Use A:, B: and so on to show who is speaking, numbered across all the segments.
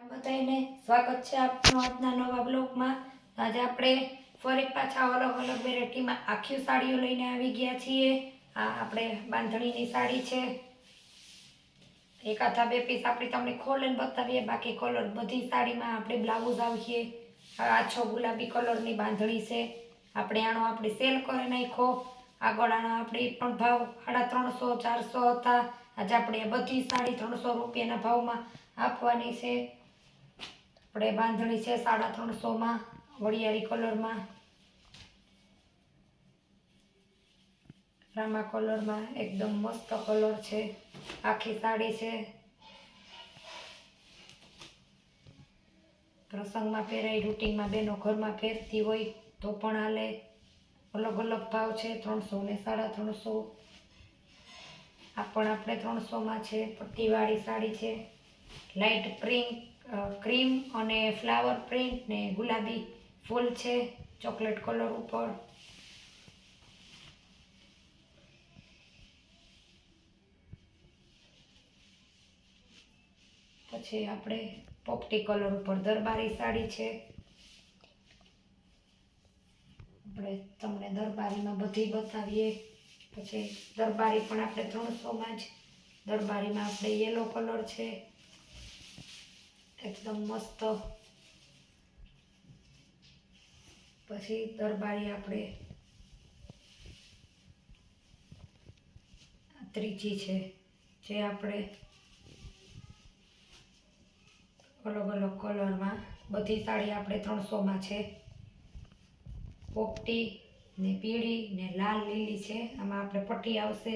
A: બધાને સ્વાગત છે આપનું આજના નવા બ્લોગમાં. આજે આપણે ફરી પાછા અલગ અલગ વેરાયટીમાં આખી સાડીઓ લઈને આવી ગયા છીએ. આ આપણે બાંધણીની સાડી છે. એકાથા બે પીસ આપણે તમને ખોલીને બતાવીએ, બાકી કલર બધી સાડીમાં આપણે બ્લાઉઝ આવીએ. આછો ગુલાબી કલરની બાંધણી છે. આપણે આનો આપણે સેલ કરી નાખો આગળ આનો આપણે પણ ભાવ સાડા ત્રણસો, ચારસો હતા. આજે આપણે બધી સાડી ત્રણસો રૂપિયાના ભાવમાં આપવાની છે. આપણે બાંધણી છે સાડા ત્રણસોમાં, વળિયારી કલરમાં. રામા કલરમાં એકદમ મસ્ત કલર છે. આખી સાડી છે. પ્રસંગમાં પહેરાય, રૂટિનમાં બેનો ઘરમાં ફેરતી હોય તો પણ હાલે. અલગ અલગ ભાવ છે, ત્રણસો ને સાડા ત્રણસો. આ પણ આપણે ત્રણસોમાં છે, પટ્ટીવાળી સાડી છે. લાઇટ પ્રિન્ટ ક્રીમ અને ફ્લાવર પ્રિન્ટ ને ગુલાબી ફૂલ છે ચોકલેટ કલર ઉપર. પછી આપણે પોપટી કલર ઉપર દરબારી સાડી છે. આપણે તમને દરબારીમાં બધી બતાવીએ. પછી દરબારી પણ આપણે ત્રણસોમાં જ, દરબારીમાં આપણે યલો કલર છે. એકદમ મસ્ત. પછી દરબારી આપણે ત્રીજી છે, જે આપણે અલગ અલગ કલરમાં બધી સાડી આપણે ત્રણસોમાં છે. પોપટી ને પીળી ને લાલ લીલી છે, આમાં આપણે પટ્ટી આવશે.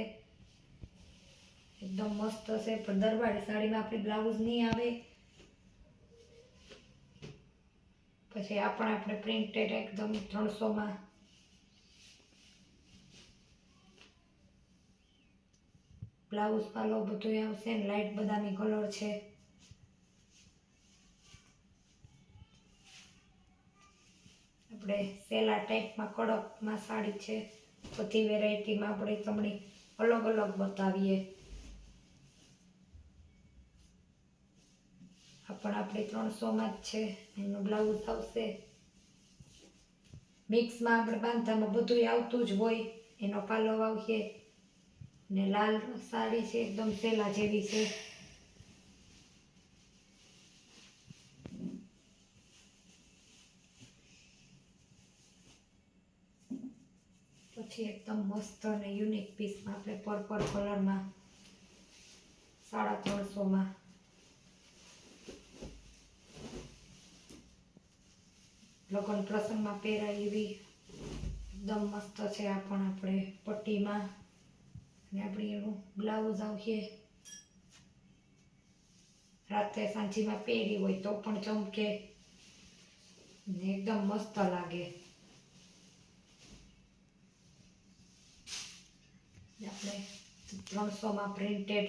A: એકદમ મસ્ત છે, પણ દરબારી સાડીમાં આપણી બ્લાઉઝ નહીં આવે. પછી આ પણ આપણે પ્રિન્ટેડ એકદમ ત્રણસોમાં. બ્લાઉઝ પાલો બધું આવશે ને લાઇટ બદામી કલર છે. આપણે સેલા ટાઈપમાં કડકમાં સાડી છે. બધી વેરાયટીમાં આપણે તમને અલગ અલગ બતાવીએ. પણ આપણે ત્રણસોમાં જ છે. એનું બ્લાઉઝ આવશે. મિક્સમાં આપણે બાંધામાં બધું આવતું જ હોય. એનો પાલો આવશે ને લાલ સાડી છે, એકદમ સેલા જેવી છે. પછી એકદમ મસ્ત અને યુનિક પીસમાં આપણે પર્પલ કલરમાં સાડા ત્રણસોમાં લગ્ન પ્રસંગમાં પહેરાય એવી એકદમ મસ્ત છે આ પણ આપણે પટ્ટીમાં. અને આપણે એનું બ્લાઉઝ આવીએ રાતે સાંજીમાં પહેરી હોય તો પણ ચમકે. ને એકદમ મસ્ત લાગે. આપણે ત્રણસોમાં પ્રિન્ટેડ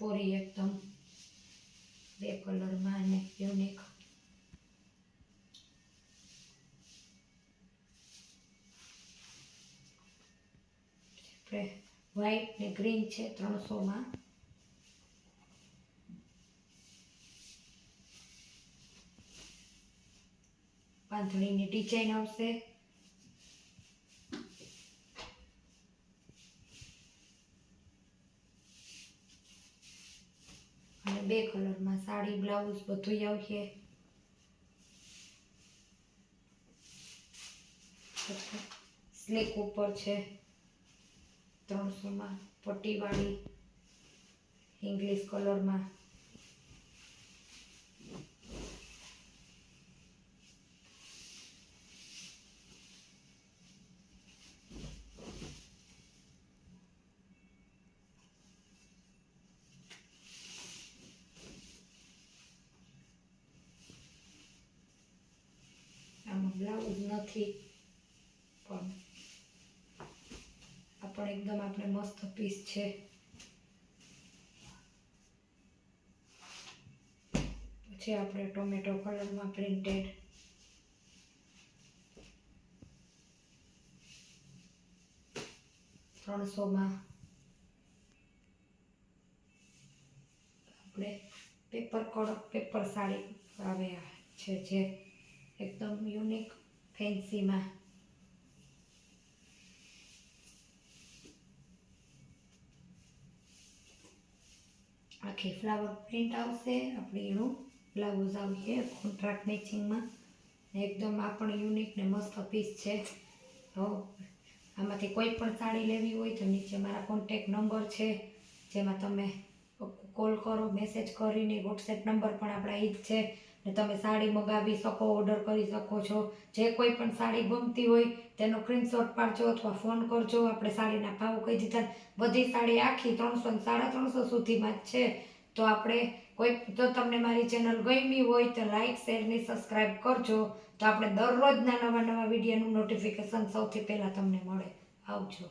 A: ફોરી એકદમ બે કલરમાં અને યુનિક આપણે વ્હાઈટ ને ગ્રીન છે ત્રણસોમાં બાંધણીની ડિઝાઇન આવશે અને બે કલરમાં સાડી બ્લાઉઝ બધું આવશે. સ્લીક ઉપર છે ત્રણસોમાં પટ્ટીવાળી ઇંગ્લિશ કલરમાં. બ્લાઉઝ નથી. પણ આ એકદમ આપણે મસ્ત પીસ છે. પછી આપણે ટોમેટો કલરમાં પ્રિન્ટેડ ત્રણસોમાં. આપણે પેપર કડ પેપર સાડી આવે છે જે. એકદમ યુનિક ફેન્સીમાં આખી ફ્લાવર પ્રિન્ટ આવશે, આપણે એનું બ્લાઉઝ આવશે કોન્ટ્રાક્ટ મેચિંગમાં એકદમ આ પણ યુનિક ને મસ્ત પીસ છે. તો આમાંથી કોઈ પણ સાડી લેવી હોય તો નીચે મારા કોન્ટેક નંબર છે, જેમાં તમે કોલ કરો મેસેજ કરીને વોટ્સએપ નંબર પણ આપણા એ જ છે. ને તમે સાડી મગાવી શકો ઓર્ડર કરી શકો છો. જે કોઈ પણ સાડી ગમતી હોય, તેનો સ્ક્રીનશોટ પાડજો અથવા ફોન કરજો. આપણે સાડીના ભાવ કહી દીધા. બધી સાડી આખી ત્રણસો ને સાડા ત્રણસો સુધીમાં જ છે. તો આપણે કોઈ જો તમને મારી ચેનલ ગમી હોય તો લાઈક શેરની સબસ્ક્રાઈબ કરજો. તો આપણે દરરોજના નવા નવા વિડીયોનું નોટિફિકેશન સૌથી પહેલાં તમને મળે. આવજો.